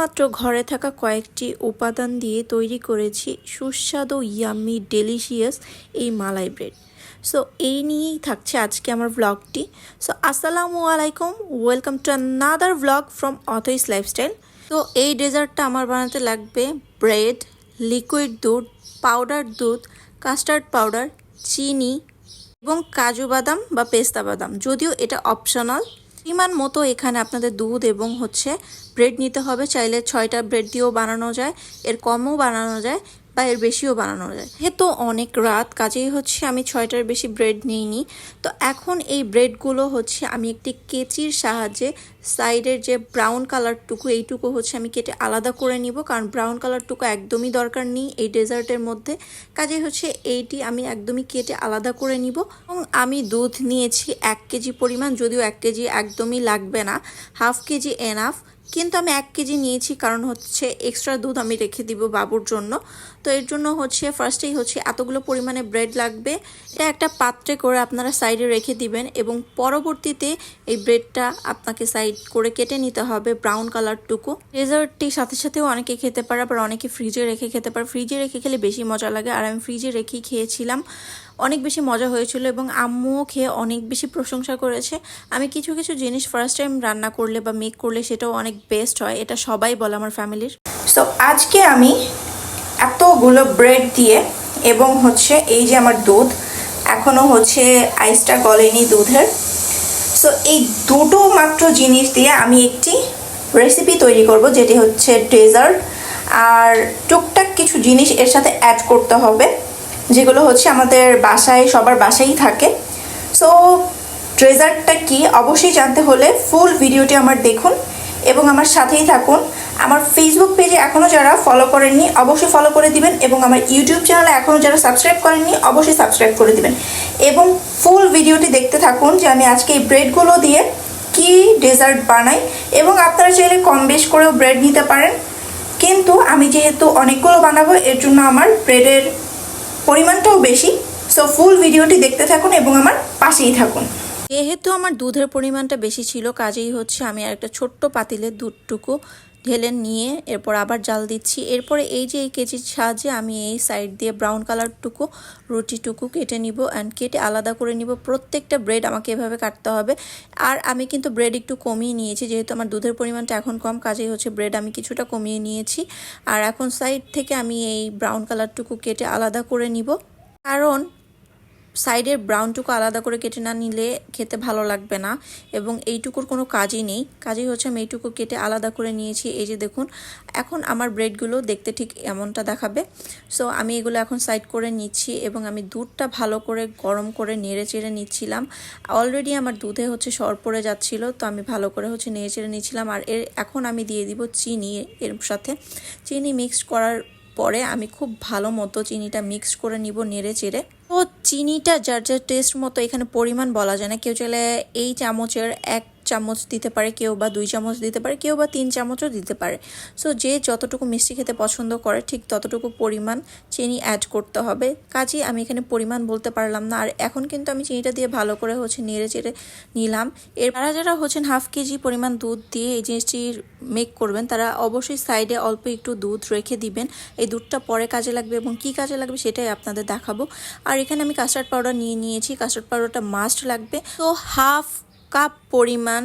মাত্র ঘরে থাকা কয়েকটি উপাদান দিয়ে তৈরি করেছি সুস্বাদু ইয়াম্মি ডেলিশিয়াস এই মালাই ব্রেড সো এই নিয়েই থাকছে আজকে আমার ব্লগটি সো আসসালামু আলাইকুম welcome to another blog from Othoi's lifestyle তো এই ডেজার্টটা আমার বানাতে লাগবে ব্রেড লিকুইড দুধ পাউডার দুধ কাস্টার্ড পাউডার চিনি এবং কাজু বাদাম বা পেস্তা বাদাম। যদিও এটা অপশনাল পরিমাণ মতো এখানে আপনাদের দুধ এবং হচ্ছে ব্রেড নিতে হবে। চাইলে ছয়টা ব্রেড দিয়েও বানানো যায়, এর কমও বানানো যায়। বা এর বেশিও বানানো যায়। যেহেতু অনেক রাত, কাজেই হচ্ছে আমি ছয়টার বেশি ব্রেড নিইনি। তো এখন এই ব্রেডগুলো হচ্ছে আমি একটি কেচির সাহায্যে সাইডের যে ব্রাউন কালারটুকু এইটুকু হচ্ছে আমি কেটে আলাদা করে নিব। কারণ ব্রাউন কালারটুকু একদমই দরকার নেই এই ডেজার্টের মধ্যে। কাজেই হচ্ছে এইটি আমি একদমই কেটে আলাদা করে নিব। এবং আমি দুধ নিয়েছি এক কেজি পরিমাণ, যদিও এক কেজি একদমই লাগবে না। হাফ কেজি এনাফ কিন্তু আমি এক কেজি নিয়েছি, কারণ হচ্ছে এক্সট্রা দুধ আমি রেখে দিব বাবুর জন্য। তো এর জন্য হচ্ছে ফার্স্টেই হচ্ছে এতগুলো পরিমাণে ব্রেড লাগবে। এটা একটা পাত্রে করে আপনারা সাইডে রেখে দিবেন এবং পরবর্তীতে এই ব্রেডটা আপনাকে সাইড করে কেটে নিতে হবে ব্রাউন কালারটুকু ডেজার্টটি সাথে সাথেও অনেকে খেতে পারে, আবার অনেকে ফ্রিজে রেখে খেতে পারে। ফ্রিজে রেখে খেলে বেশি মজা লাগে। আর আমি ফ্রিজে রেখেই খেয়েছিলাম। অনেক বেশি মজা হয়েছিল এবং আম্মুও খেয়ে অনেক বেশি প্রশংসা করেছে। আমি কিছু কিছু জিনিস ফার্স্ট টাইম রান্না করলে বা মেক করলে সেটাও অনেক বেস্ট হয়, এটা সবাই বলে আমার ফ্যামিলির। সো আজকে আমি এতগুলো ব্রেড দিয়ে এবং হচ্ছে এই যে আমার দুধ এখনও হচ্ছে আইসটা গলেনি দুধের। সো এই দুটো মাত্র জিনিস দিয়ে আমি একটি রেসিপি তৈরি করব, যেটি হচ্ছে ডেজার্ট আর টুকটাক কিছু জিনিস এর সাথে অ্যাড করতে হবে। যেগুলো হচ্ছে আমাদের বাসায়, সবার বাসায়ই থাকে। সো ডেজার্টটা কি? অবশ্যই জানতে হলে ফুল ভিডিওটি আমার দেখুন এবং আমার সাথেই থাকুন। আমার ফেসবুক পেজে এখনও যারা ফলো করেননি, অবশ্যই ফলো করে দিবেন এবং আমার ইউটিউব চ্যানেলে এখনও যারা সাবস্ক্রাইব করেননি, অবশ্যই সাবস্ক্রাইব করে দিবেন। এবং ফুল ভিডিওটি দেখতে থাকুন যে আমি আজকে এই ব্রেডগুলো দিয়ে কি ডেজার্ট বানাই এবং আপনারা চাইলে কম বেশ করেও ব্রেড নিতে পারেন। কিন্তু আমি যেহেতু অনেকগুলো বানাবো, এর জন্য আমার ব্রেডের পরিমাণটাও বেশি। সো ফুল ভিডিওটি দেখতে থাকুন এবং আমার পাশেই থাকুন। যেহেতু আমার দুধের পরিমাণটা বেশি ছিল, কাজেই হচ্ছে আমি আর একটা ছোট্ট পাতিলের দুধটুকু ঢেলে নিয়ে এরপর আবার জাল দিচ্ছি। এরপরে এই যে এই কেজির সাহায্যে আমি এই সাইড দিয়ে ব্রাউন কালারটুকু রুটিটুকু কেটে নিব অ্যান্ড কেটে আলাদা করে নিব। প্রত্যেকটা ব্রেড আমাকে এভাবে কাটতে হবে। আর আমি কিন্তু ব্রেড একটু কমিয়ে নিয়েছি, যেহেতু আমার দুধের পরিমাণটা এখন কম, কাজেই হচ্ছে ব্রেড আমি কিছুটা কমিয়ে নিয়েছি। আর এখন সাইড থেকে আমি এই ব্রাউন কালারটুকু কেটে আলাদা করে নিব। কারণ সাইডের ব্রাউনটুকু আলাদা করে কেটে না নিলে খেতে ভালো লাগবে না এবং এইটুকুর কোনো কাজই নেই। কাজই হচ্ছে আমি এইটুকু কেটে আলাদা করে নিয়েছি। এই যে দেখুন, এখন আমার ব্রেডগুলো দেখতে ঠিক এমনটা দেখাবে। সো আমি এগুলো এখন সাইড করে নিচ্ছি এবং আমি দুধটা ভালো করে গরম করে নেড়ে চেড়ে নিচ্ছিলাম। অলরেডি আমার দুধে হচ্ছে সর পড়ে যাচ্ছিল, তো আমি ভালো করে হচ্ছে নেড়ে চেড়ে নিচ্ছিলাম। আর এর, এখন আমি দিয়ে দিব চিনি এর সাথে। চিনি মিক্সড করার পরে আমি খুব ভালো মতো চিনিটা মিক্স করে নিব নেড়ে চেড়ে। তো চিনিটা যার যার টেস্ট মতো এখানে পরিমাণ বলা যায় না। কেউ চাইলে এই চামচের এক চামচ দিতে পারে, কেউ বা দুই চামচ দিতে পারে, কেউ বা তিন চামচও দিতে পারে। সো যে যতটুকু মিষ্টি খেতে পছন্দ করে, ঠিক ততটুকু পরিমাণ চিনি অ্যাড করতে হবে। কাজেই আমি এখানে পরিমাণ বলতে পারলাম না। আর এখন কিন্তু আমি চিনিটা দিয়ে ভালো করে হচ্ছে নেড়ে চেড়ে নিলাম। এর যারা যারা হচ্ছেন হাফ কেজি পরিমাণ দুধ দিয়ে এই জিনিসটি মেক করবেন, তারা অবশ্যই সাইডে অল্প একটু দুধ রেখে দিবেন। এই দুধটা পরে কাজে লাগবে এবং কি কাজে লাগবে সেটাই আপনাদের দেখাবো। আর এখানে আমি কাস্টার্ড পাউডার নিয়ে নিয়েছি। কাস্টার্ড পাউডারটা মাস্ট লাগবে। তো হাফ কাপ পরিমাণ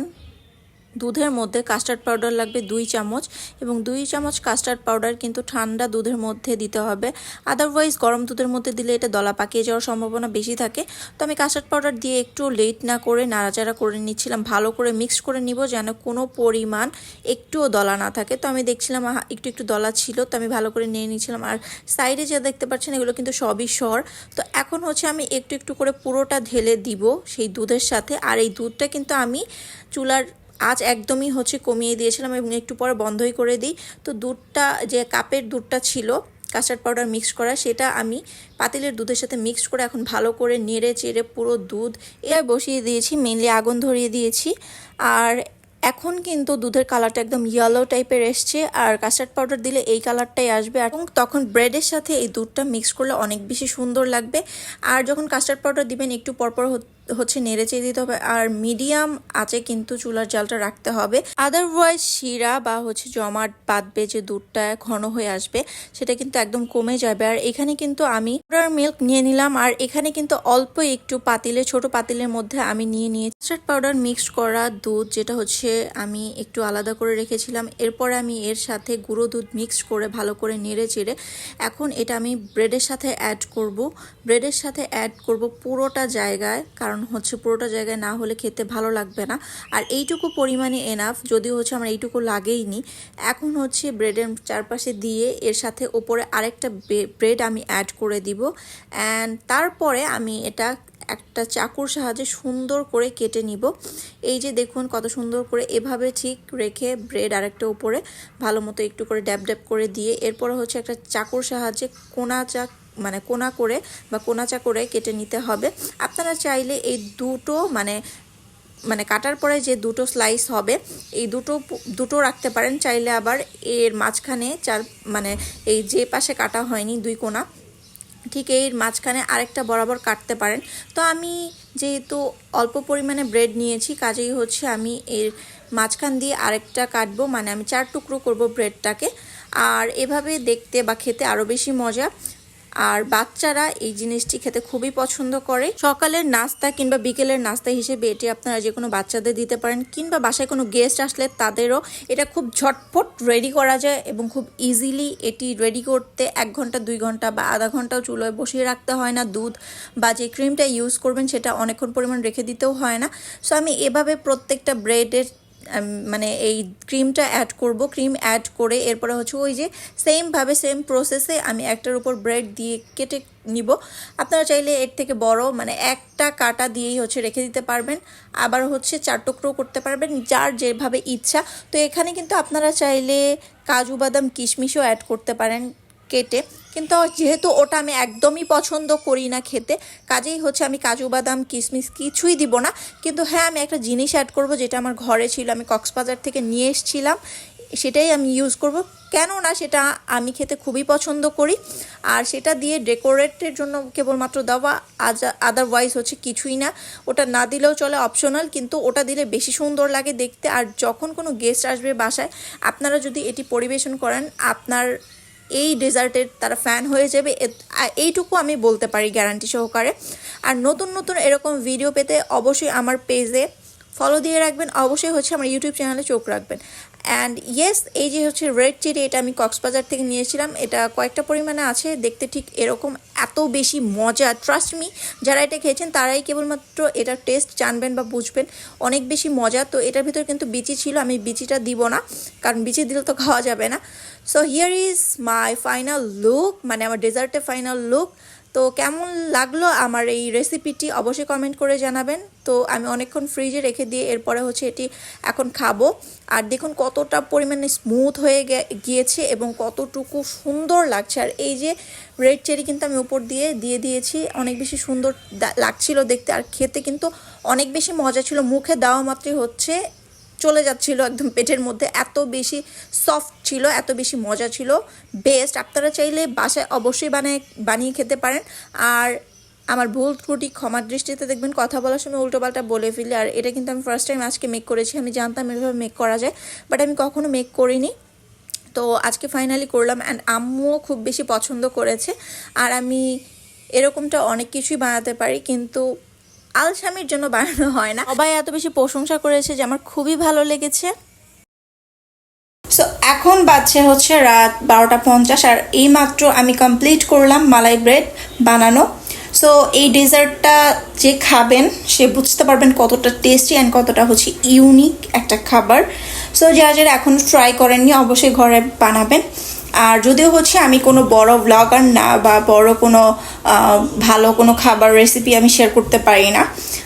দুধের মধ্যে কাস্টার্ড পাউডার লাগবে দুই চামচ এবং দুই চামচ কাস্টার্ড পাউডার কিন্তু ঠান্ডা দুধের মধ্যে দিতে হবে। আদারওয়াইজ গরম দুধের মধ্যে দিলে এটা দলা পাকিয়ে যাওয়ার সম্ভাবনা বেশি থাকে। তো আমি কাস্টার্ড পাউডার দিয়ে একটু লেট না করে নাড়াচাড়া করে নিচ্ছিলাম, ভালো করে মিক্স করে নিব যেন কোনো পরিমাণ একটুও দলা না থাকে। তো আমি দেখছিলাম একটু একটু দলা ছিল, তো আমি ভালো করে নিয়ে নিয়েছিলাম আর সাইডে যা দেখতে পাচ্ছেন এগুলো কিন্তু সবই সর। তো এখন হচ্ছে আমি একটু একটু করে পুরোটা ঢেলে দিব সেই দুধের সাথে। আর এই দুধটা কিন্তু আমি চুলার আজ একদমই হচ্ছে কমিয়ে দিয়েছিলাম এবং একটু পরে বন্ধই করে দিই। তো দুধটা, যে কাপের দুধটা ছিল কাস্টার্ড পাউডার মিক্স করা, সেটা আমি পাতিলের দুধের সাথে মিক্স করে এখন ভালো করে নেড়ে চেড়ে পুরো দুধ এ বসিয়ে দিয়েছি মেনলি আগুন ধরিয়ে দিয়েছি। আর এখন কিন্তু দুধের কালারটা একদম ইয়েলো টাইপের এসছে, আর কাস্টার্ড পাউডার দিলে এই কালারটাই আসবে। এবং তখন ব্রেডের সাথে এই দুধটা মিক্স করলে অনেক বেশি সুন্দর লাগবে। আর যখন কাস্টার্ড পাউডার দিবেন, একটু পরপর হচ্ছে নেড়ে চেড়ে দিতে হবে। আর মিডিয়াম আছে কিন্তু চুলার জালটা রাখতে হবে। আদারওয়াইজ শিরা বা হচ্ছে জমাট বাঁধবে যে দুধটা ঘন হয়ে আসবে, সেটা কিন্তু একদম কমে যাবে। আর এখানে কিন্তু আমি পাউডার মিল্ক নিয়ে নিলাম। আর এখানে কিন্তু অল্প একটু পাতিলে, ছোট পাতিলের মধ্যে আমি নিয়ে নিয়ে কাস্টার্ড পাউডার মিক্সড করা দুধ, যেটা হচ্ছে আমি একটু আলাদা করে রেখেছিলাম। এরপরে আমি এর সাথে গুঁড়ো দুধ মিক্সড করে ভালো করে নেড়ে চেড়ে এখন এটা আমি ব্রেডের সাথে অ্যাড করব। ব্রেডের সাথে অ্যাড করব পুরোটা জায়গায়, কারণ হচ্ছে পুরোটা জায়গায় না হলে খেতে ভালো লাগবে না। আর এইটুকু পরিমাণে এনাফ যদিও হচ্ছে আমার এইটুকু লাগেইনি। এখন হচ্ছে ব্রেডের চারপাশে দিয়ে এর সাথে ওপরে আরেকটা ব্রেড আমি অ্যাড করে দিব। অ্যান্ড তারপরে আমি এটা একটা চাকুর সাহায্যে সুন্দর করে কেটে নিব। এই যে দেখুন কত সুন্দর করে এভাবে ঠিক রেখে ব্রেড আরেকটা উপরে ভালো মতো একটু করে ড্যাব ড্যাব করে দিয়ে, এরপরে হচ্ছে একটা চাকুর সাহায্যে কোনা চাক মানে কোনা করে বা কোনাচা করে কেটে নিতে হবে। আপনারা চাইলে এই দুটো মানে মানে কাটার পরে যে দুটো স্লাইস হবে, এই দুটো দুটো রাখতে পারেন। চাইলে আবার এর মাঝখানে চার মানে এই যে পাশে কাটা হয়নি দুই কোনা, ঠিক এর মাঝখানে আরেকটা বরাবর কাটতে পারেন। তো আমি যেহেতু অল্প পরিমাণে ব্রেড নিয়েছি, কাজেই হচ্ছে আমি এর মাঝখান দিয়ে আরেকটা কাটবো। মানে আমি চার টুকরো করব ব্রেডটাকে আর এভাবে দেখতে বা খেতে আরও বেশি মজা। আর বাচ্চারা এই জিনিসটি খেতে খুবই পছন্দ করে। সকালের নাস্তা কিংবা বিকেলের নাস্তা হিসেবে এটি আপনারা যে কোনো বাচ্চাদের দিতে পারেন কিংবা বাসায় কোনো গেস্ট আসলে তাদেরও এটা খুব ঝটপট রেডি করা যায় এবং খুব ইজিলি এটি রেডি করতে এক ঘণ্টা, দুই ঘণ্টা বা আধা ঘন্টাও চুলোয় বসিয়ে রাখতে হয় না। দুধ বা যে ক্রিমটা ইউজ করবেন সেটা অনেকক্ষণ পরিমাণ রেখে দিতেও হয় না। সো আমি এভাবে প্রত্যেকটা ব্রেডের মানে এই ক্রিমটা অ্যাড করব ক্রিম অ্যাড করে এরপরে হচ্ছে ওই যে সেমভাবে সেম প্রসেসে আমি একটার উপর ব্রেড দিয়ে কেটে নিব। আপনারা চাইলে এর থেকে বড় মানে একটা কাটা দিয়েই হচ্ছে রেখে দিতে পারবেন। আবার হচ্ছে চার টুকরো করতে পারবেন যার যেভাবে ইচ্ছা। তো এখানে কিন্তু আপনারা চাইলে কাজু বাদাম কিশমিশও অ্যাড করতে পারেন কেটে। কিন্তু যেহেতু ওটা আমি একদমই পছন্দ করি না খেতে, কাজেই হচ্ছে আমি কাজু বাদাম কিশমিশ কিছুই দিব না। কিন্তু হ্যাঁ আমি একটা জিনিস অ্যাড করব যেটা আমার ঘরে ছিল, আমি কক্সবাজার থেকে নিয়ে এসেছিলাম, সেটাই আমি ইউজ করব। কেন না সেটা আমি খেতে খুবই পছন্দ করি, আর সেটা দিয়ে ডেকোরেটের জন্য কেবলমাত্র দেওয়া আদারওয়াইজ হচ্ছে কিছুই না। ওটা না দিলেও চলে অপশনাল কিন্তু ওটা দিলে বেশি সুন্দর লাগে দেখতে। আর যখন কোনো গেস্ট আসবে বাসায়, আপনারা যদি এটি পরিবেশন করেন, আপনার এই ডেজার্টের তারা ফ্যান হয়ে যাবে। এইটুকু আমি বলতে পারি গ্যারান্টি সহকারে। আর নতুন নতুন এরকম ভিডিও পেতে অবশ্যই আমার পেজে ফলো দিয়ে রাখবেন। অবশ্যই হচ্ছে আমার ইউটিউব চ্যানেলে চোখ রাখবেন। অ্যান্ড ইয়েস এই যে হচ্ছে রেড চিলি এটা আমি কক্সবাজার থেকে নিয়েছিলাম, এটা কয়েকটা পরিমাণে আছে, দেখতে ঠিক এরকম এত বেশি মজা। ট্রাস্ট মি যারা এটা খেয়েছেন, তারাই কেবলমাত্র এটার টেস্ট জানবেন বা বুঝবেন। অনেক বেশি মজা, তো এটার ভিতরে কিন্তু বিচি ছিল, আমি বিচিটা দিব না, কারণ বিচি দিলে তো খাওয়া যাবে না। So here is my final look মানে আমার ডেজার্টের ফাইনাল লুক তো কেমন লাগল আমার এই রেসিপিটি অবশ্যই কমেন্ট করে জানাবেন। তো আমি অনেকক্ষণ ফ্রিজে রেখে দিয়ে এরপরে হচ্ছে এটি এখন খাব। আর দেখুন কতটা পরিমাণে স্মুথ হয়ে গিয়েছে এবং কতটুকু সুন্দর লাগছে। আর এই যে রেড চেরি কিন্তু আমি উপর দিয়ে দিয়ে দিয়েছি, অনেক বেশি সুন্দর লাগছিল দেখতে। আর খেতে কিন্তু অনেক বেশি মজা ছিল। মুখে দেওয়া মাত্রই হচ্ছে, চলে যাচ্ছিল একদম পেটের মধ্যে। এত বেশি সফট ছিল, এত বেশি মজা ছিল। বেস্ট আপনারা চাইলে বাসায় অবশ্যই বানিয়ে বানিয়ে খেতে পারেন। আর আমার ভুল ত্রুটি ক্ষমার দৃষ্টিতে দেখবেন কথা বলার সময় উল্টোপাল্টা বলে ফেলি। আর এটা কিন্তু আমি ফার্স্ট টাইম আজকে মেক করেছি। আমি জানতাম এভাবে মেক করা যায় বাট আমি কখনো মেক করিনি। তো আজকে ফাইনালি করলাম অ্যান্ড আম্মুও খুব বেশি পছন্দ করেছে। আর আমি এরকমটা অনেক কিছুই বানাতে পারি কিন্তু আলসামির জন্য বানানো হয় না। সবাই এত বেশি প্রশংসা করেছে যে আমার খুবই ভালো লেগেছে। সো এখন বাজছে হচ্ছে রাত বারোটা পঞ্চাশ আর এইমাত্র আমি কমপ্লিট করলাম মালাই ব্রেড বানানো। সো এই ডেজার্টটা যে খাবেন, সে বুঝতে পারবেন কতটা টেস্টি অ্যান্ড কতটা হচ্ছে ইউনিক একটা খাবার। সো যারা যারা এখনও ট্রাই করেননি, অবশ্যই ঘরে বানাবেন। আর যদিও হচ্ছে আমি কোনো বড় ব্লগার না বা বড় কোনো ভালো কোনো খাবার রেসিপি আমি শেয়ার করতে পারি না।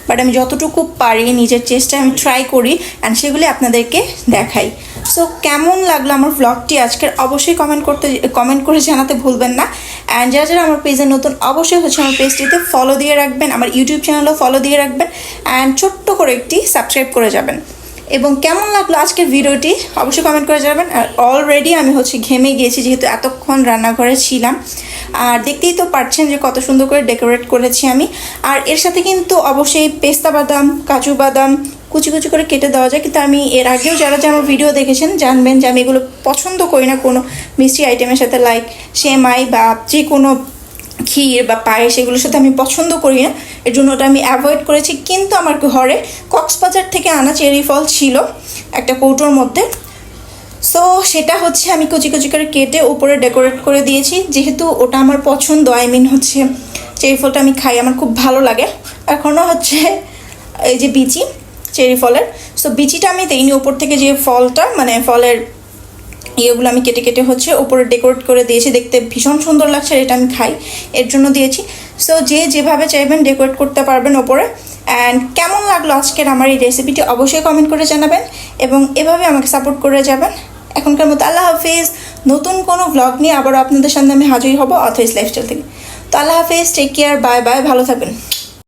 বাট আমি যতটুকু পারি, নিজের চেষ্টায় আমি ট্রাই করি অ্যান্ড সেগুলি আপনাদেরকে দেখাই। সো কেমন লাগল আমার ব্লগটি আজকের অবশ্যই কমেন্ট করতে কমেন্ট করে জানাতে ভুলবেন না। অ্যান্ড যারা যারা আমার পেজে নতুন, অবশ্যই হচ্ছে আমার পেজটিতে ফলো দিয়ে রাখবেন, আমার ইউটিউব চ্যানেলও ফলো দিয়ে রাখবেন অ্যান্ড ছোট্ট করে একটি সাবস্ক্রাইব করে যাবেন। এবং কেমন লাগল আজকের ভিডিওটি অবশ্যই কমেন্ট করে যাবেন আর অলরেডি আমি হচ্ছে ঘেমে গিয়েছি, যেহেতু এতক্ষণ রান্নাঘরে ছিলাম। আর দেখতেই তো পারছেন যে কত সুন্দর করে ডেকোরেট করেছি আমি। আর এর সাথে কিন্তু অবশ্যই পেস্তা বাদাম, কাজু বাদাম কুচি কুচি করে কেটে দেওয়া যায়। কিন্তু আমি এর আগেও যারা যে আমার ভিডিও দেখেছেন জানবেন যে আমি এগুলো পছন্দ করি না কোনো মিষ্টি আইটেমের সাথে লাইক সেমাই বা যে কোনো ক্ষীর বা পায়েস এগুলোর সাথে আমি পছন্দ করি না। এর জন্য ওটা আমি অ্যাভয়েড করেছি। কিন্তু আমার ঘরে কক্সবাজার থেকে আনা চেরি ফল ছিল একটা কৌটোর মধ্যে। সো সেটা হচ্ছে আমি কুচি কুচি করে কেটে উপরে ডেকোরেট করে দিয়েছি। যেহেতু ওটা আমার পছন্দ আই মিন হচ্ছে চেরি ফলটা আমি খাই, আমার খুব ভালো লাগে। এখনও হচ্ছে এই যে বিচি চেরি ফলের। সো বিচিটা আমি দিইনি উপর থেকে যে ফলটা মানে ফলের ইয়েগুলো আমি কেটে কেটে হচ্ছে ওপরে ডেকোরেট করে দিয়েছি। দেখতে ভীষণ সুন্দর লাগছে এটা আমি খাই। এর জন্য দিয়েছি। সো যে যেভাবে চাইবেন ডেকোরেট করতে পারবেন ওপরে। অ্যান্ড কেমন লাগল আজকের আমার এই রেসিপিটি অবশ্যই কমেন্ট করে জানাবেন এবং এভাবে আমাকে সাপোর্ট করে যাবেন। এখনকার মতো আল্লাহ হাফিজ। নতুন কোনো ব্লগ নিয়ে আবারও আপনাদের সামনে আমি হাজির হব অথরিস লাইফস্টাইল থেকে। তো আল্লাহ হাফিজ টেক কেয়ার বাই বাই ভালো থাকবেন।